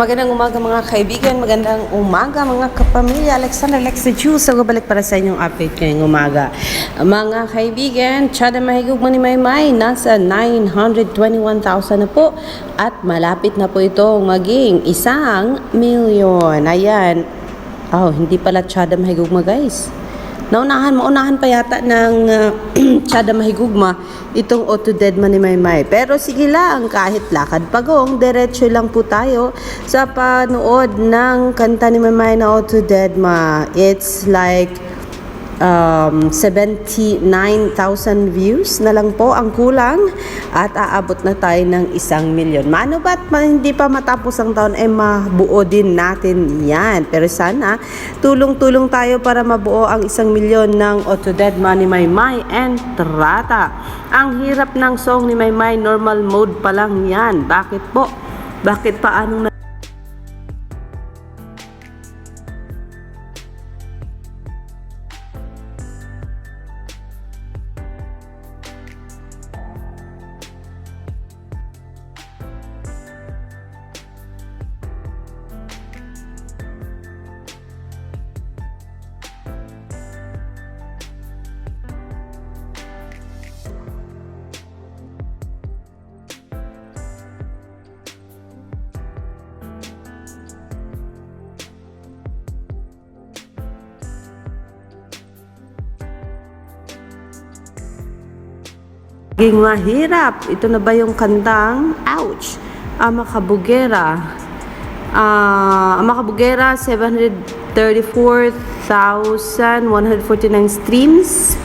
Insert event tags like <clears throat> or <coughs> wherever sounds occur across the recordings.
Magandang umaga mga kaibigan, magandang umaga mga kapamilya. Alexander Lexi Jules, so balik para sa inyong update ngayong umaga. Mga kaibigan, Chada Mahigug ni Maymay, nasa 921,000 na po at malapit na po itong maging isang milyon. Ayan. Oh, hindi pala Chada Mahigugma guys. Naunahan, maunahan pa yata ng uh, <clears throat> Chada Mahigugma itong Auto Dead Man ni Maymay. Pero sige lang, kahit lakad pagong, diretso lang po tayo sa panood ng kanta ni Maymay na Auto Dead Ma. It's like um, 79,000 views na lang po ang kulang at aabot na tayo ng isang milyon. Mano ba't hindi pa matapos ang taon ay mabuo din natin yan. Pero sana tulong-tulong tayo para mabuo ang isang milyon ng Auto Dead Money May May and Trata. Ang hirap ng song ni May May, normal mode pa lang yan. Bakit po? Bakit paanong na Ging mahirap. Ito na ba yung kantang? Ouch! Ama Kabugera. Ah, Ama Kabugera, 734,149 streams.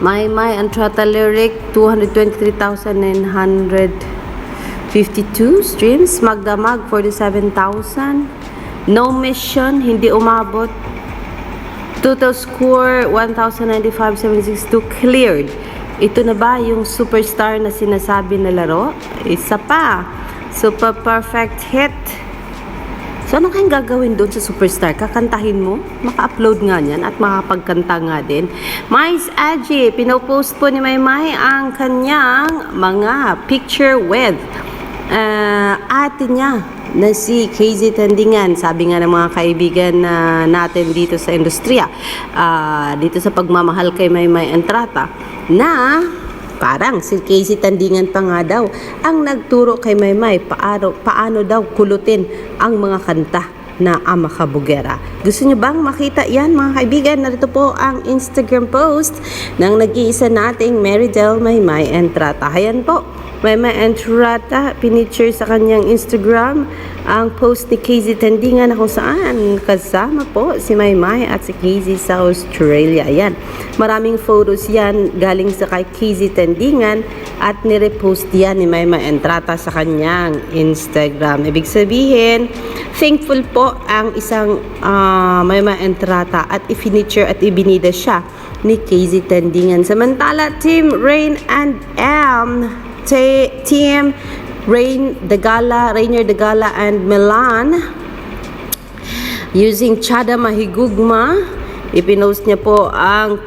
My My Antrata Lyric, 223,952 streams. Magda Mag, 47,000. No Mission, hindi umabot. Total score 1,095.762 cleared. Ito na ba yung superstar na sinasabi na laro? Isa pa. Super perfect hit. So ano kayang gagawin doon sa superstar? Kakantahin mo? Maka-upload nga niyan at makapagkanta nga din. Mais Aji, pinopost po ni Maymay ang kanyang mga picture with uh, ate niya na si KZ Tandingan. Sabi nga ng mga kaibigan na natin dito sa industriya, ah, dito sa pagmamahal kay Maymay Entrata, na parang si KZ Tandingan pa nga daw ang nagturo kay Maymay paano, paano daw kulutin ang mga kanta na Ama Kabugera. Gusto niyo bang makita yan mga kaibigan? Narito po ang Instagram post ng nag-iisa nating Marydel Maymay Entrata. Ayan po, Maymay Entrata, pinicture sa kanyang Instagram ang post ni Tandingan na kung saan kasama po si Maymay at si KZ sa Australia. Ayan, maraming photos yan galing sa kay KZ Tandingan at nirepost yan ni Maymay Entrata sa kanyang Instagram. Ibig sabihin, thankful po ang isang uh, Maymay Entrata at i-feature at ibinida siya ni KZ Tandingan. Samantala, Team Rain and M Team Rain Dagala, Rainier Dagala and Milan using Chada Mahigugma ipinost niya po ang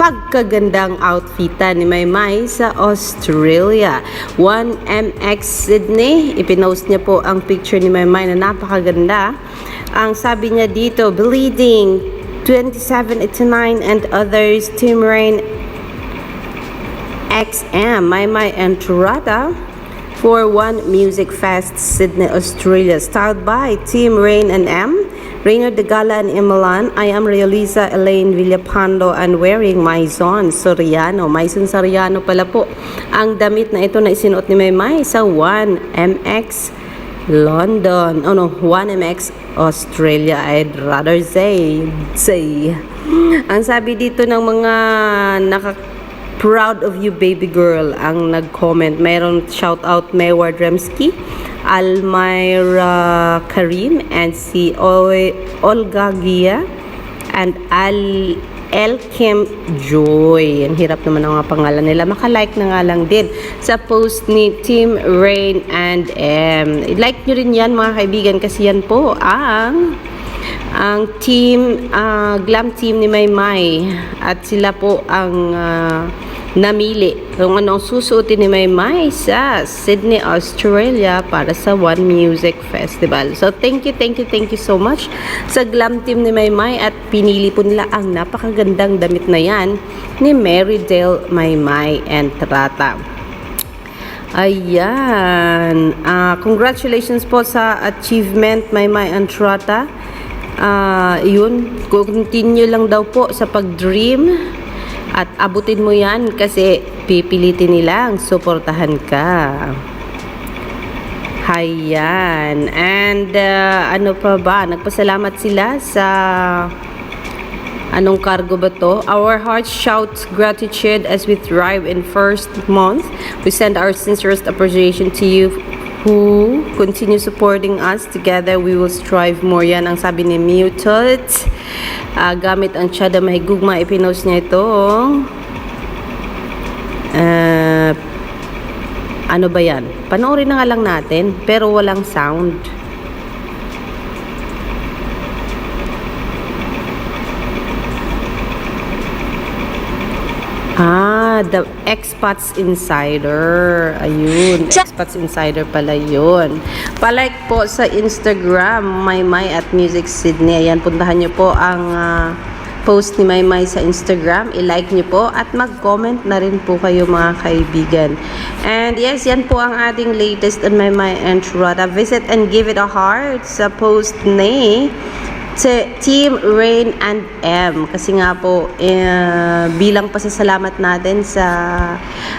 pagkagandang outfitan ni Maymay sa Australia. 1MX Sydney, ipinost niya po ang picture ni Maymay na napakaganda. Ang sabi niya dito, bleeding 2789 and others, Team Rain XM, Maymay and Turata for One Music Fest, Sydney, Australia, styled by Team Rain and M, Rainer de Gala and Imilan. I am Realiza Elaine Villapando and wearing Maison Soriano. Maison Soriano pala po ang damit na ito na isinuot ni Maymay sa 1MX London. Oh no, 1MX Australia. I'd rather say, say. Ang sabi dito ng mga naka Proud of you, baby girl, ang nag-comment. Mayroon shout out Mayward Remsky, Almyra Karim, and si Ol- Olga Gia, and Al Elkim Joy. Ang hirap naman ang pangalan nila. Makalike na nga lang din sa post ni Team Rain and M. like nyo rin yan mga kaibigan kasi yan po ang ang team, ah, glam team ni Maymay at sila po ang ah, namili kung anong susuotin ni Maymay sa Sydney, Australia para sa One Music Festival. So thank you, thank you, thank you so much sa glam team ni Maymay at pinili po nila ang napakagandang damit na yan ni Marydale Maymay and Trata. Ayan. Ah, congratulations po sa achievement, Maymay and Ah, yun, continue lang daw po sa pag-dream at abutin mo yan kasi pipilitin nilang suportahan ka. Hayan. And ah, ano pa ba? Nagpasalamat sila sa Anong cargo ba to? Our hearts shout gratitude as we thrive in first month. We send our sincerest appreciation to you who continue supporting us. Together, we will strive more. Yan ang sabi ni Mutot. Ah, gamit ang Chada Mahigugma, ipinost niya ito. Ah, ano ba yan? Panoorin na nga lang natin, pero walang sound. Ah, the Expats Insider. Ayun, Expats Insider pala yun. Palike po sa Instagram, Maymay at Music Sydney. Ayan, puntahan nyo po ang ah, post ni Maymay sa Instagram. I-like nyo po at mag-comment na rin po kayo mga kaibigan. And yes, yan po ang ating latest on Maymay and Rada. Visit and give it a heart sa post ni sa Team Rain and M. Kasi nga po eh, bilang pasasalamat natin sa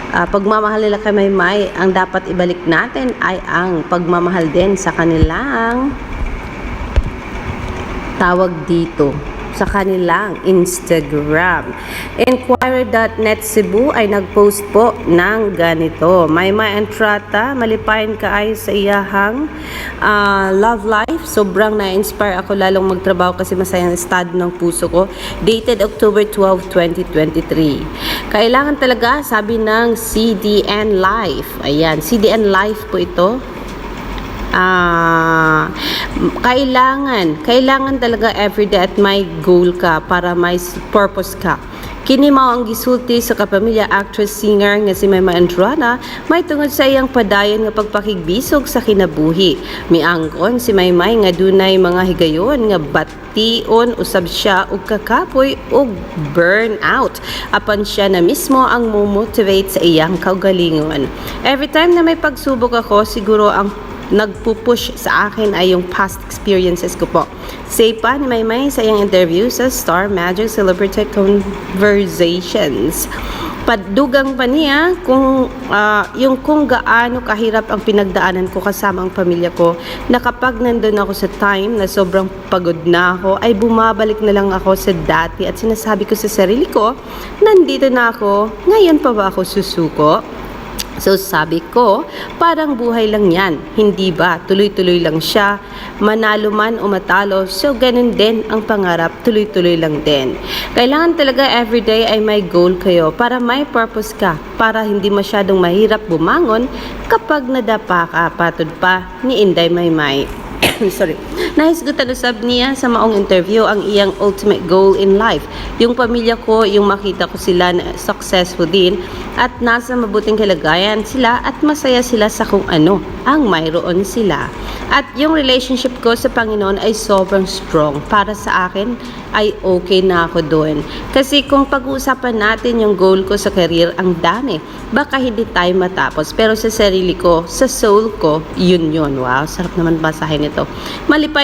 ah, pagmamahal nila kay Maymay ang dapat ibalik natin ay ang pagmamahal din sa kanilang tawag dito sa kanilang Instagram. Inquirer.net Cebu ay nagpost po ng ganito. Maymay and Trata, malipayan ka ay sa iyahang ah, love life. Sobrang na-inspire ako lalong magtrabaho kasi masayang estado ng puso ko. Dated October 12, 2023. Kailangan talaga, sabi ng CDN Life. Ayan, CDN Life po ito ah kailangan, kailangan talaga everyday at may goal ka para may purpose ka. Kini mao ang gisulti sa kapamilya actress singer nga si Mema Andrana may tungod sa iyang padayon nga pagpakigbisog sa kinabuhi. Miangkon si Maymay nga dunay mga higayon nga bation usab siya og kakapoy og burnout apan siya na mismo ang mo-motivate sa iyang kaugalingon. Every time na may pagsubok ako siguro ang nagpupush sa akin ay yung past experiences ko po. Say pa ni Maymay sa iyang interview sa Star Magic Celebrity Conversations. Padugang pa niya kung ah, yung kung gaano kahirap ang pinagdaanan ko kasama ang pamilya ko na kapag nandun ako sa time na sobrang pagod na ako ay bumabalik na lang ako sa dati at sinasabi ko sa sarili ko nandito na ako ngayon pa ba ako susuko So sabi ko, parang buhay lang yan. Hindi ba? Tuloy-tuloy lang siya. Manalo man o matalo. So ganun din ang pangarap. Tuloy-tuloy lang din. Kailangan talaga everyday ay may goal kayo para may purpose ka. Para hindi masyadong mahirap bumangon kapag nadapa ka patod pa ni Inday Maymay. <coughs> Sorry. Nais ko talusab niya sa maong interview ang iyang ultimate goal in life. Yung pamilya ko, yung makita ko sila na successful din at nasa mabuting kalagayan sila at masaya sila sa kung ano ang mayroon sila. At yung relationship ko sa Panginoon ay sobrang strong. Para sa akin ay okay na ako doon. Kasi kung pag-uusapan natin yung goal ko sa career, ang dami. Baka hindi tayo matapos. Pero sa sarili ko, sa soul ko, yun yun. Wow, sarap naman basahin ito.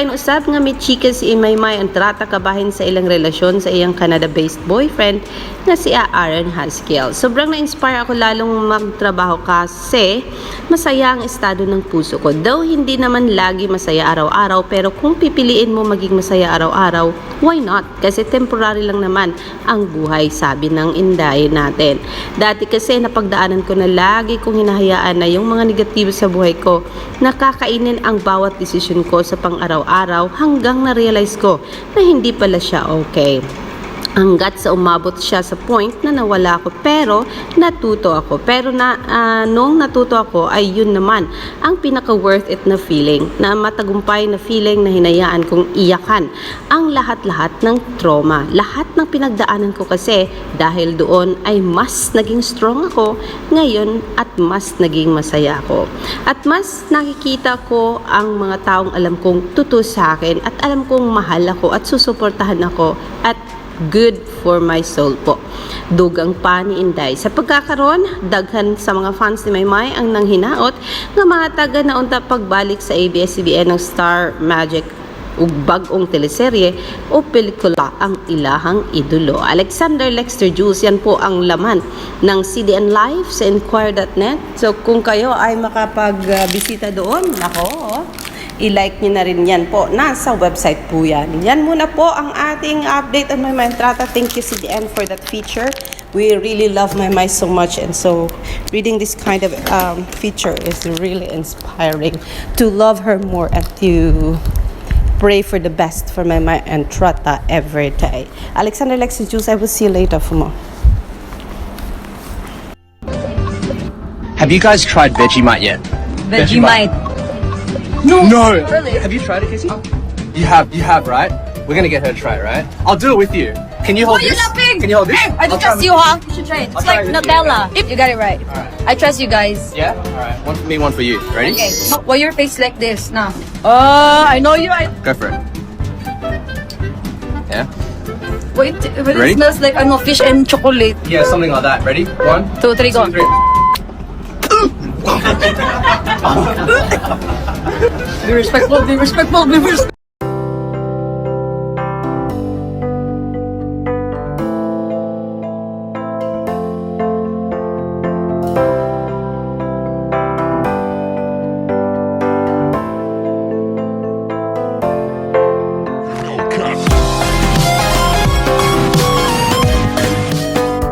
Malipayin usab nga may chika si Imaymay ang trata kabahin sa ilang relasyon sa iyang Canada-based boyfriend na si Aaron Haskell. Sobrang na-inspire ako lalong magtrabaho kasi masaya ang estado ng puso ko. Though hindi naman lagi masaya araw-araw pero kung pipiliin mo maging masaya araw-araw, why not? Kasi temporary lang naman ang buhay, sabi ng inday natin. Dati kasi napagdaanan ko na lagi kong hinahayaan na yung mga negatibo sa buhay ko, nakakainin ang bawat desisyon ko sa pang-araw-araw hanggang na-realize ko na hindi pala siya okay. Hanggat sa umabot siya sa point na nawala ako pero natuto ako. Pero na ah, nung natuto ako ay yun naman ang pinaka worth it na feeling na matagumpay na feeling na hinayaan kong iyakan ang lahat-lahat ng trauma. Lahat ng pinagdaanan ko kasi dahil doon ay mas naging strong ako ngayon at mas naging masaya ako. At mas nakikita ko ang mga taong alam kong tuto sa akin at alam kong mahal ako at susuportahan ako at good for my soul po. Dugang pa ni Inday. Sa pagkakaroon, daghan sa mga fans ni Maymay ang nanghinaot nga mga taga na unta pagbalik sa ABS-CBN ng Star Magic ug bag-ong teleserye o pelikula ang ilahang idolo. Alexander Lexter Jules, yan po ang laman ng CDN Live sa Inquire.net. So kung kayo ay makapag-bisita doon, nako, i-like nyo na rin yan po. Nasa website po yan. Yan muna po ang ating update on My Mind Trata. Thank you CDN for that feature. We really love My Mind so much and so reading this kind of um, feature is really inspiring to love her more and to pray for the best for my mind and Trata every day. Alexander Lexus Juice, I will see you later for more. Have you guys tried Vegemite yet? Vegemite. No. No. Really? Have you tried it, Casey? You have. You have, right? We're gonna get her to try it, right? I'll do it with you. Can you hold Why you this? laughing? Can you hold this? I I'll don't trust you, huh? You should try it. I'll It's try like with you, Nutella. You got it right. Alright. I trust you guys. Yeah. All right. One for me, one for you. Ready? Okay. Why your face like this now? Uh, I know you. I Go for it. Yeah. wait. But Ready? it smells like ano, fish and chocolate. Yeah, something like that. Ready? One, Two, three, go. two, three. Be respectful. Be respectful. Be respectful.